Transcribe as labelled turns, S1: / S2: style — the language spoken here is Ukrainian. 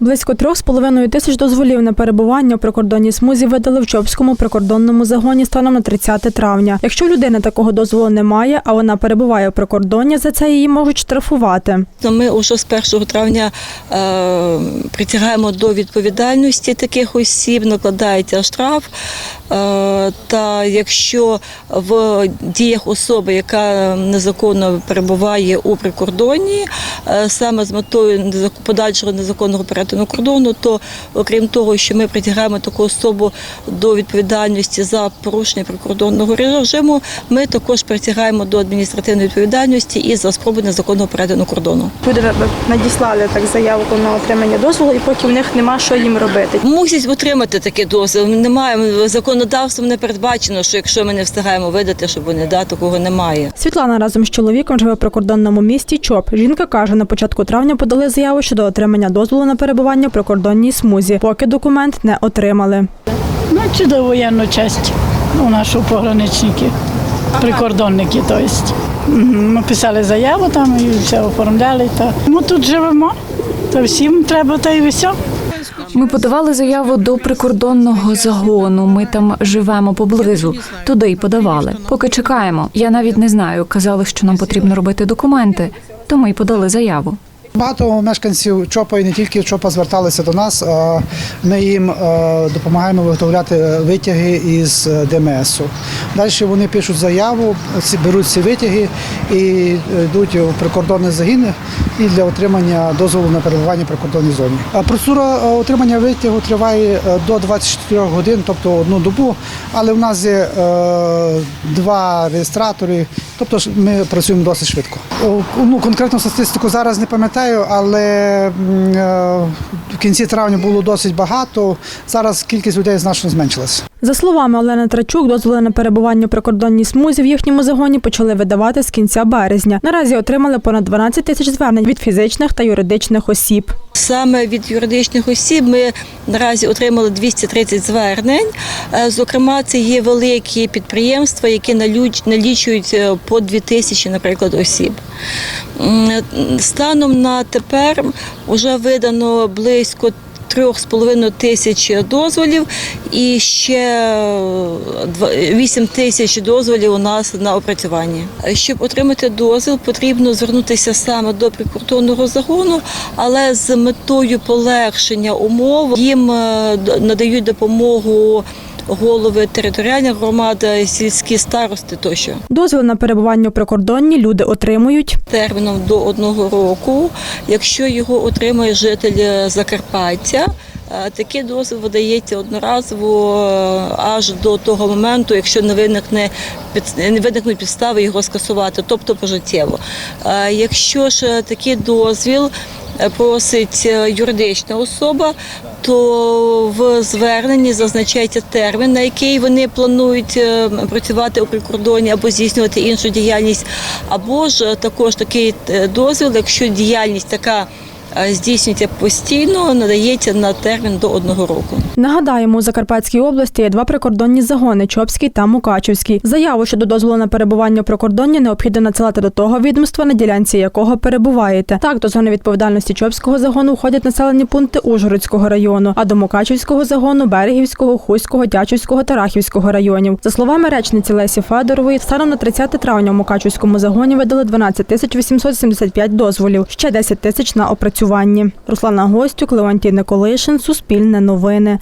S1: Близько трьох з половиною тисяч дозволів на перебування у прикордонній смузі видали в Чопському прикордонному загоні станом на 30 травня. Якщо у людини такого дозволу немає, а вона перебуває у прикордонні, за це її можуть штрафувати.
S2: Ми вже з 1 травня е, притягаємо до відповідальності таких осіб, накладається штраф. Е, та якщо в діях особи, яка незаконно перебуває у прикордонні, е, саме з метою подальшого незаконного перетину кордону, то окрім того, що ми притягаємо таку особу до відповідальності за порушення прикордонного режиму, ми також притягаємо до адміністративної відповідальності і за спробу незаконного перетину кордону.
S3: Люди надіслали так заяву на отримання дозволу, і поки в них нема що їм робити.
S2: Мусять отримати такий дозвіл. Немає законодавством не передбачено, що якщо ми не встигаємо видати, щоб вони да, такого немає.
S1: Світлана разом з чоловіком живе в прикордонному місті Чоп. Жінка каже, на початку травня подали заяву щодо отримання дозволу на перебування в прикордонній смузі, поки документ не отримали.
S4: Ну, чи до воєнну часть у нашого пограничників, прикордонники, то есть. Ми писали заяву там і все оформляли. Та. Ми тут живемо, то всім треба та й все.
S5: Ми подавали заяву до прикордонного загону. Ми там живемо поблизу. Туди й подавали. Поки чекаємо. Я навіть не знаю. Казали, що нам потрібно робити документи, то ми й подали заяву.
S6: Багато мешканців ЧОПа і не тільки ЧОПа зверталися до нас. Ми їм е, допомагаємо виготовляти витяги із е, ДМСу. Далі вони пишуть заяву, беруть ці витяги і йдуть у прикордонні загіни і для отримання дозволу на перебування в прикордонній зоні. Процедура е, отримання витягу триває е, до 24 годин, тобто одну добу. Але в нас є е, два реєстратори, тобто ми працюємо досить швидко. Ну, конкретну статистику зараз не пам'ятаю, але е, в кінці травня було досить багато. Зараз кількість людей значно зменшилася.
S1: За словами Олени Трачук, дозволи на перебування прикордонній смузі в їхньому загоні почали видавати з кінця березня. Наразі отримали понад 12 тисяч звернень від фізичних та юридичних осіб.
S2: Саме від юридичних осіб ми наразі отримали 230 звернень. Е, Зокрема, це є великі підприємства, які налічують е, по 2 тисячі, наприклад, осіб. Станом на тепер вже видано близько. Трьох з половиною тисяч дозволів і ще 8 тисяч дозволів у нас на опрацюванні. Щоб отримати дозвіл, потрібно звернутися саме до прикордонного загону, але з метою полегшення умов їм е, надають допомогу голови територіальних громад, е, сільські старости тощо.
S1: Дозвіл на перебування у прикордонні люди отримують.
S2: терміном до одного року. Якщо його отримує житель е, Закарпаття, е, такий дозвіл видається одноразово аж до того моменту, якщо не виникне не виникнуть підстави його скасувати, тобто пожиттєво. Якщо ж такий дозвіл просить е, юридична особа, то в зверненні зазначається термін, на який вони планують е, працювати у прикордоні або здійснювати іншу діяльність, або ж е, також такий дозвіл, якщо діяльність така здійснюється постійно, надається на термін до одного року.
S1: Нагадаємо, у Закарпатській області є два прикордонні загони Чопський та Мукачівський. Заяву щодо дозволу на перебування у прикордонні необхідно надсилати до того відомства, на ділянці якого перебуваєте. Так, до зони відповідальності Чопського загону входять населені пункти Ужгородського району, а до Мукачівського загону Берегівського, Хуського, Тячівського та Рахівського районів. За словами речниці Лесі Федорової, станом на 30 травня у Мукачівському загоні видали 12 тисяч 875 дозволів, ще 10 тисяч на опрацюванні. Руслана Гостюк, Леонтій Николишин, Суспільне новини.